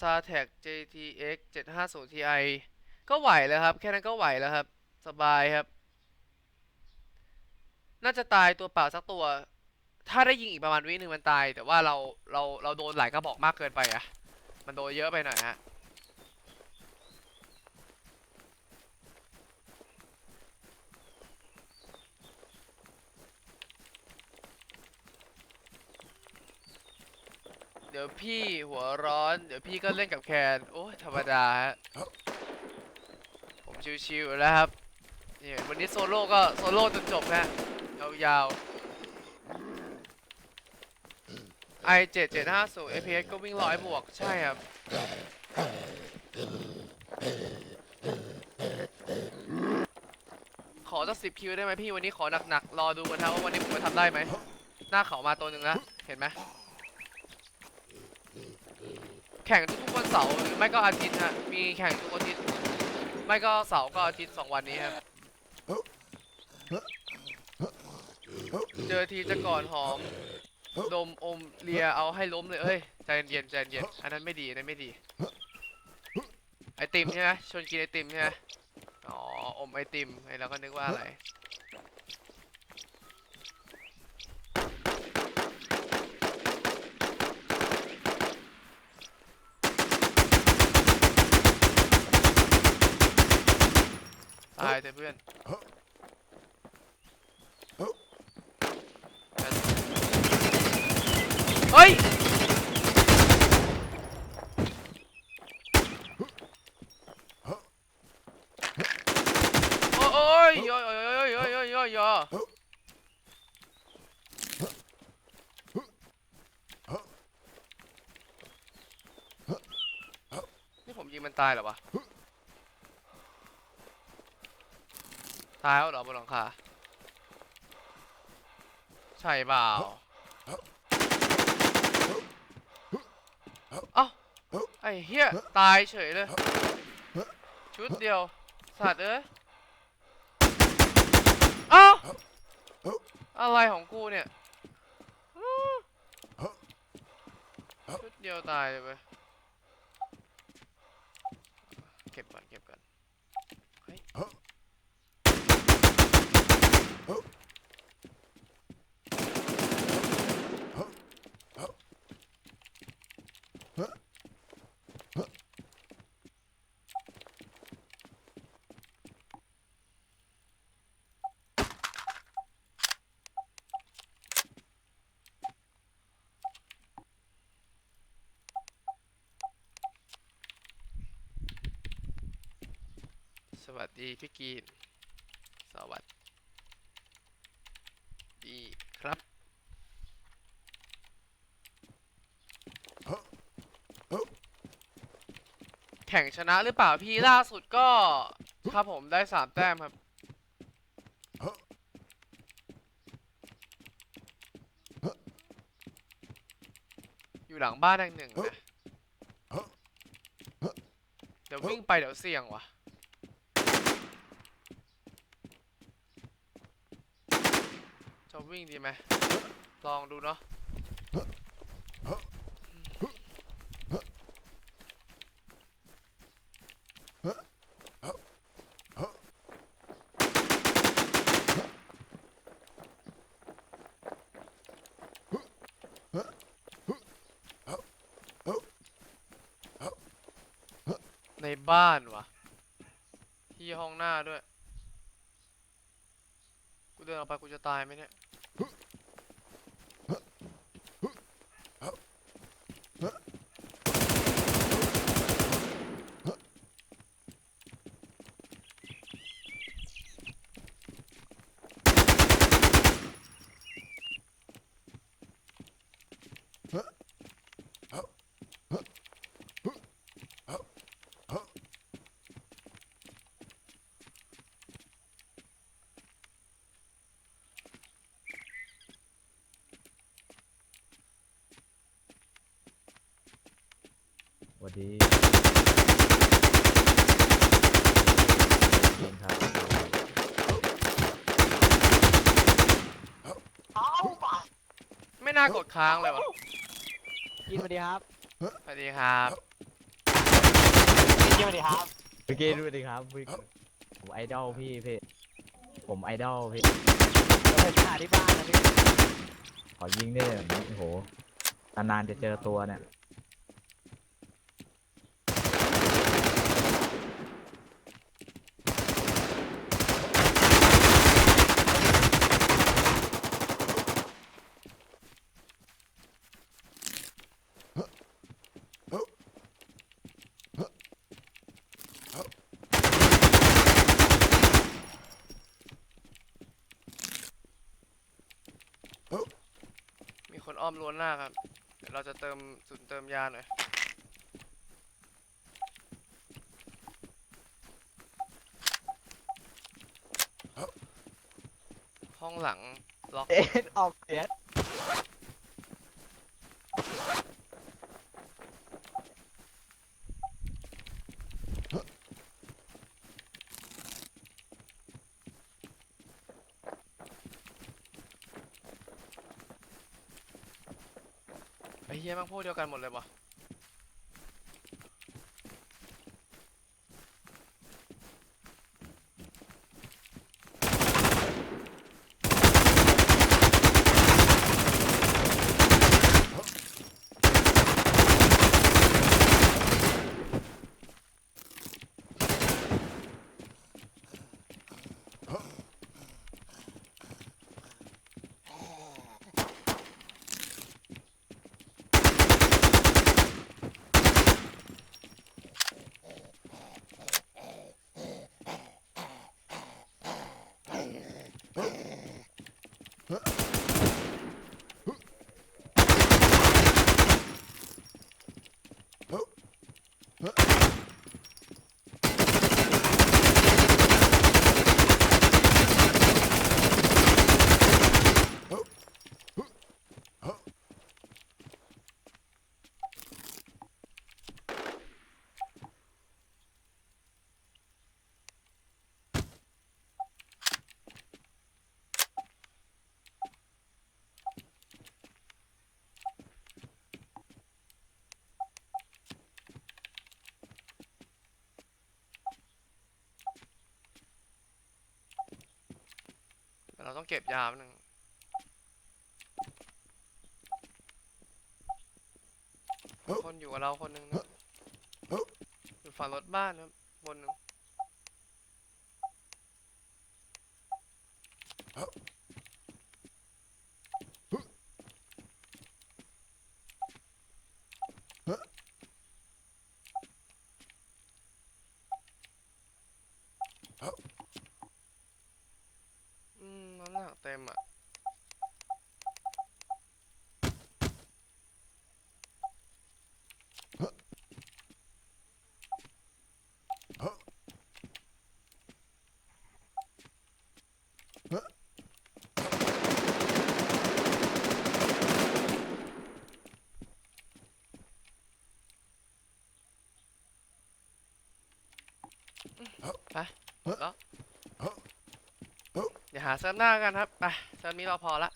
s a t e c JTX 750 Ti ก็ไหวแล้วครับ แค่นั้นก็ไหวแล้วครับ สบายครับ น่าจะตายตัวเปล่าสักตัว ถ้าได้ยิงอีกประมาณวิหนึ่งมันตาย แต่ว่าเราเราเราโดนหลายกระบอกมากเกินไปอะมันโดนเยอะไปหน่อยฮะ ดี๋ยวพี่หัวร้อน เดี๋ยวพี่ก็เล่นกับแคน โอ้ยธรรมดาฮะ ผมชิวๆแล้วครับนี่วันนี้โซโล่ก็โซโล่จนจบนะยาวๆ i 7 7 5 0 APS ก็วิ่งร้อยบวก ใช่ครับ ขอสักสิบคิวได้ไหมพี่ วันนี้ขอหนักๆ รอดูกันครับว่าวันนี้ผมจะทำได้ไหม หน้าเขามาตัวหนึ่งแล้ว เห็นไหม แข่งทุกวันเสาร์หรือไม่ก็อาทิตย์ฮะมีแข่งทุกอาทิตย์ ไม่ก็เสาร์ก็อาทิตย์สองวันนี้ครับเจอทีจะก่อนหอม ดมอมเลียเอาให้ล้มเลยเอ้ยใจเย็นใจเย็นอันนั้นไม่ดีอันนั้นไม่ดี ไอติมใช่ไหมชวนกินไอติมใช่ไหมอ๋ออมไอติมไอเราก็นึกว่าอะไร ตายเถอะเพื่อน เฮ้ย โอ้ยโอ้ยโอ้ยโอ้ยโอ้ยโอ้ยโอ้ยโอ้ยนี่ผมยิงมันตายเหรอวะ ตายแล้วเหรอบนหลังคา ใช่เปล่า เอ้าไอ้เหี้ยตายเฉยเลย ชุดเดียว สัตว์เอ้ยเอ้าอะไรของกูเนี่ย ชุดเดียวตายเลยเว้ยเก็บก่อนเก็บก่อนเฮ้ย วัสดีพี่กีน สวัสดีครับแข่งชนะหรือเปล่าพี่ล่าสุดก็ครับผมได้สามแต้มครับ อยู่หลังบ้านแห่งหนึ่งนะเดี๋ยววิ่งไปเดี๋ยวเสี่ยงว่ะ จะวิ่งดีไหมลองดูเนาะในบ้านวะที่ห้องหน้าด้วย กูเดินออกไปกูจะตายไหมเนี่ย Huh. วัสดีเองครับไม่น่ากดค้างเลยวะกินสวัสดีครับสวัสดีครับสวัสดีครับพี่กี้ดูดิครับพี่ผมไอดอลพี่พี่ผมไอดอลพี่เราไปหาที่บ้านนะพี่ขอยิงได้แบบนี้โอ้โหนานๆจะเจอตัวเนี่ย คนอ้อมล้วนหน้าครับเดี๋ยวเราจะเติมศูนเติมยาหน่อยห้องหลังล็อกเอ็ดออกเสียง ไอ้เหี้ยแม่งพวกเดียวกันหมดเลยวะ แต่ เราต้องเก็บยาแป๊บนึงคนอยู่กับเราคนหนึ่งนะอยู่ฝั่งรถบ้านนะบนหนึ่งอืมน้ำหนัก เต็มอะไปแล้วเดี๋ยว หาเซิร์ฟหน้ากันครับไปเซิร์ฟนี้เราพอละ